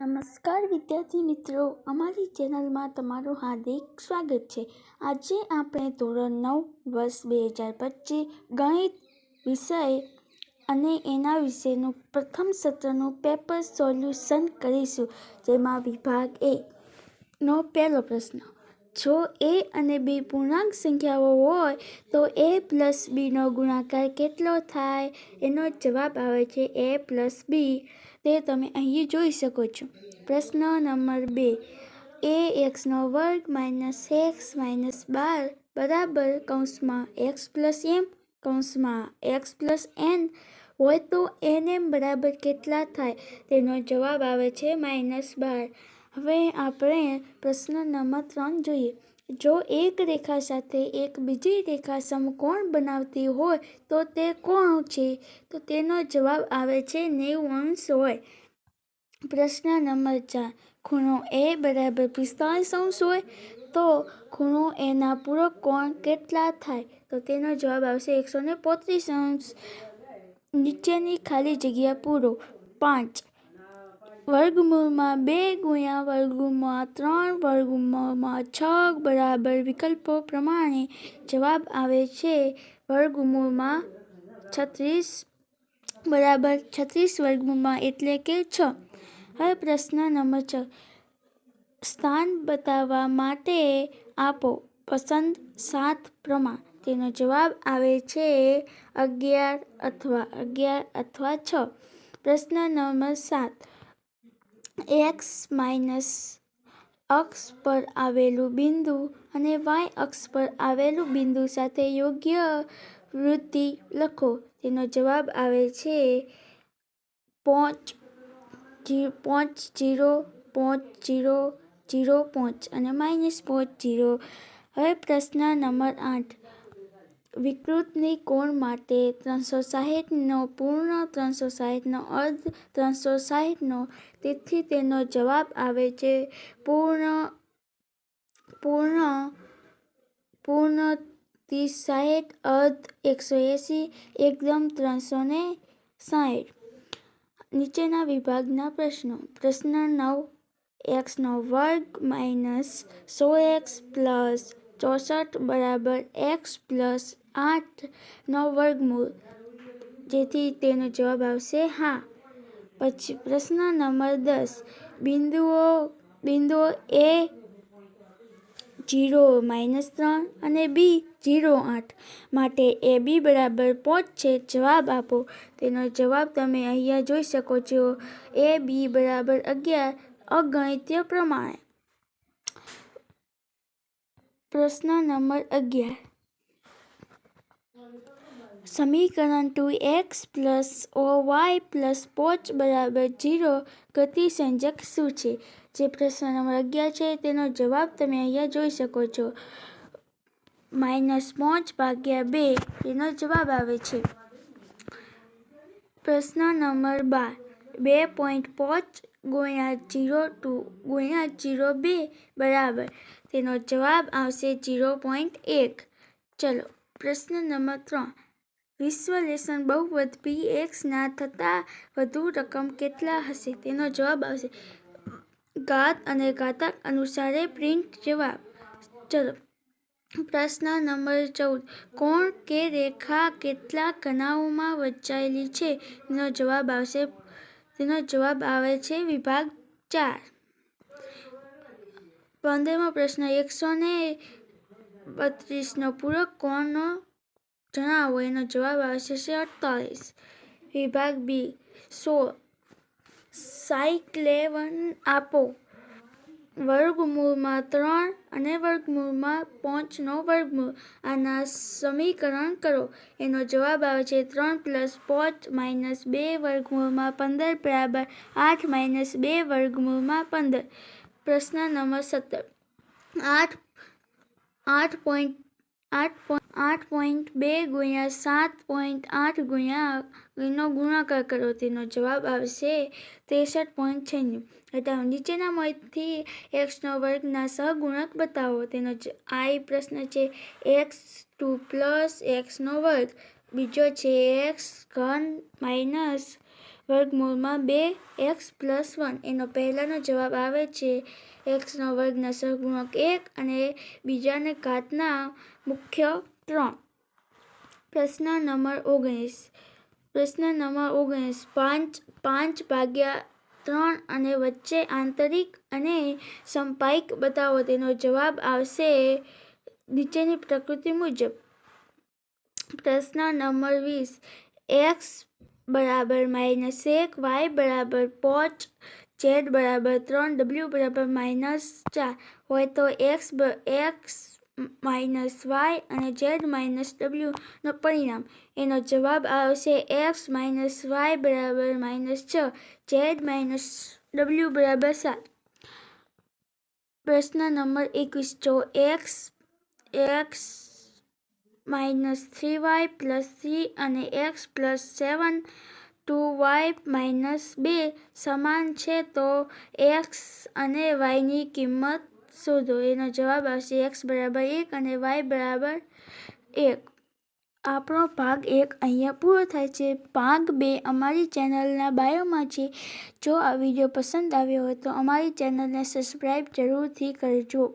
નમસ્કાર વિદ્યાર્થી મિત્રો, અમારી ચેનલમાં તમારું હાર્દિક સ્વાગત છે. આજે આપણે ધોરણ નવ, વર્ષ બે હજાર પચીસ ગણિત વિષય અને એના વિશેનું પ્રથમ સત્રનું પેપર સોલ્યુશન કરીશું, જેમાં વિભાગ એ નો પહેલો પ્રશ્ન, જો એ અને બી પૂર્ણાંક સંખ્યાઓ હોય, તો એ પ્લસ બીનો ગુણાકાર કેટલો થાય? એનો જવાબ આવે છે એ પ્લસ બી. તે તમે અહીં જોઈ શકો છો. પ્રશ્ન નંબર બે. એ એક્સનો વર્ગ માઇનસ એક્સ માઇનસ બાર બરાબર કૌંસમાં એક્સ પ્લસ એમ કૌંસમાં એક્સ પ્લસ એન હોય તો એન એમ બરાબર કેટલા થાય? તેનો જવાબ આવે છે માઇનસ બાર. હવે આપણે પ્રશ્ન નંબર ત્રણ જોઈએ. જો એક રેખા સાથે એક બીજી રેખા સમકોણ બનાવતી હોય, તો તે કોણ છે? તો તેનો જવાબ આવે છે નેવું અંશ હોય. પ્રશ્ન નંબર ચાર. ખૂણો એ બરાબર પિસ્તાળીસ અંશ હોય, તો ખૂણો એના પૂરક કોણ કેટલા થાય? તો તેનો જવાબ આવશે એકસો ને પોત્રીસ અંશ. નીચેની ખાલી જગ્યા પૂરો. પાંચ. વર્ગમૂળમાં બે ગુણ્યા વર્ગમૂળમાં ત્રણ વર્ગમૂળમાં છ બરાબર વિકલ્પો પ્રમાણે જવાબ આવે છે. વર્ગમૂળમાં છત્રીસ બરાબર છત્રીસ વર્ગમૂળમાં એટલે કે છ. હવે પ્રશ્ન નંબર છ. સ્થાન બતાવવા માટે આપો પસંદ સાત પ્રમાણ. તેનો જવાબ આવે છે અગિયાર અથવા અગિયાર અથવા છ. પ્રશ્ન નંબર સાત. એક્સ માઇનસ અક્ષ પર આવેલું બિંદુ અને વાય અક્ષ પર આવેલું બિંદુ સાથે યોગ્ય વૃત્તિ લખો. તેનો જવાબ આવે છે પોચ પોચ જીરો પોચ જીરો જીરો, પોચ અને માઇનસ પોચ જીરો. હવે પ્રશ્ન નંબર આઠ. વિકૃતની કોણ માટે ત્રણસો સાહીઠનો, પૂર્ણ ત્રણસો સાહીઠનો, અર્ધ ત્રણસો સાહીઠનો? તેથી તેનો જવાબ આવે છે પૂર્ણ પૂર્ણ પૂર્ણ ત્રીસ સાહીઠ, અર્ધ એકસો એંસી, એકદમ ત્રણસો ને સાહીઠ. નીચેના વિભાગના પ્રશ્નો. પ્રશ્ન નવ, એક્સનો વર્ગ માઇનસ સો એક્સ પ્લસ ચોસઠ બરાબર એક્સ પ્લસ આઠનો વર્ગમૂળ. જેથી તેનો જવાબ આવશે હા. પછી પ્રશ્ન નંબર દસ. બિંદુઓ બિંદુઓ એ જીરો માઇનસ ત્રણ અને બી જીરો આઠ માટે એ બી બરાબર પાંચ છે. જવાબ આપો. તેનો જવાબ તમે અહીંયા જોઈ શકો છો. એ બી બરાબર અગિયાર અગણિત્ય પ્રમાણે. પ્રશ્ન નંબર અગિયાર. સમીકરણ ટુ એક્સ પ્લસ ઓ વાય પ્લસ પોચ બરાબર જીરો ગતિસંજક શું છે? જે પ્રશ્ન નંબર અગિયાર છે, તેનો જવાબ તમે અહીંયા જોઈ શકો છો. માઇનસ પાંચ ભાગ્યા બે, તેનો જવાબ આવે છે. પ્રશ્ન નંબર બાર, બે પોઈન્ટ પાંચ ગુણ્યા જીરો ટુ, ગુણ્યા જીરો બે, બરાબર. તેનો જવાબ આવશે જીરો પોઈન્ટ એક. ચલો, પ્રશ્ન નંબર ત્રણ. વિશ્વલેશન બહુપદ પી એક્સના થતાં વધુ રકમ કેટલા હશે? તેનો જવાબ આવશે ઘાત અને ઘાતક અનુસારે પ્રિન્ટ જવાબ. ચલો, પ્રશ્ન નંબર ચૌદ. કોણ કે રેખા કેટલા કણાઓમાં વચ્ચાયેલી છે? એનો જવાબ આવશે તેનો જવાબ આવે છે વિભાગ ચાર. પંદરમો પ્રશ્ન, એકસો ને બત્રીસનો પૂરક કોણનો જણાવો? એનો જવાબ આવશે છે અડતાલીસ. વિભાગ બી, સો. સાયક્લેવન આપો. વર્ગમૂળમાં ત્રણ અને વર્ગમૂળમાં પાંચનો વર્ગમૂળ. આના સમીકરણ કરો. એનો જવાબ આવે છે ત્રણ પ્લસ પાંચ માઇનસ બે વર્ગમૂળમાં પંદર બરાબર આઠ માઇનસ બે વર્ગમૂળમાં પંદર. પ્રશ્ન નંબર સત્તર. આઠ આઠ પોઈન્ટ, આઠ આઠ પોઈન્ટ બે ગુણ્યા સાત પોઈન્ટ આઠ ગુણ્યા નો ગુણાકાર કરો, તેનો જવાબ આવશે ત્રેસઠ પોઈન્ટ છન્નું. નીચેના નીચેનામાંથી એક્સનો વર્ગના સહગુણક બતાવો. તેનો આ પ્રશ્ન છે એક્સ ટુ પ્લસ એક્સનો વર્ગ. બીજો છે એક્સ ઘન માઇનસ વર્ગમૂળમાં બે એક્સ પ્લસ વન. એનો પહેલાંનો જવાબ આવે છે એક્સનો વર્ગના સહગુણક એક અને બીજાને ઘાતના મુખ્ય ત્રણ. પ્રશ્ન નંબર ઓગણીસ. પ્રશ્ન નંબર ઓગણીસ, પાંચ પાંચ ભાગ્યા ત્રણ અને વચ્ચે આંતરિક અને સંપાયિક બતાવો. તેનો જવાબ આવશે નીચેની પ્રકૃતિ મુજબ. પ્રશ્ન નંબર વીસ, એક્સ બરાબર માઇનસ એક, વાય બરાબર પાંચ, ઝેડ બરાબર ત્રણ, ડબલ્યુ બરાબર માઇનસ ચાર. હોય તો એક્સ એક્સ માઇનસ વાય અને ઝેડ માઇનસ ડબલ્યુનો પરિણામ. એનો જવાબ આવશે એક્સ માઇનસ વાય બરાબર માઇનસ છ ઝેડ માઇનસ ડબલ્યુ બરાબર સાત. પ્રશ્ન નંબર એકવીસ, જો x x minus three y plus three અને x plus seven two y minus બે સમાન છે, તો એક્સ અને વાયની કિંમત શોધો. એનો જવાબ આવશે એક્સ બરાબર એક અને વાય બરાબર એક. આપણો ભાગ એક અહીંયા પૂરો થાય છે. ભાગ બે અમારી ચેનલના બાયોમાં છે. જો આ વીડિયો પસંદ આવ્યો હોય તો અમારી ચેનલને સબસ્ક્રાઈબ જરૂરથી કરજો.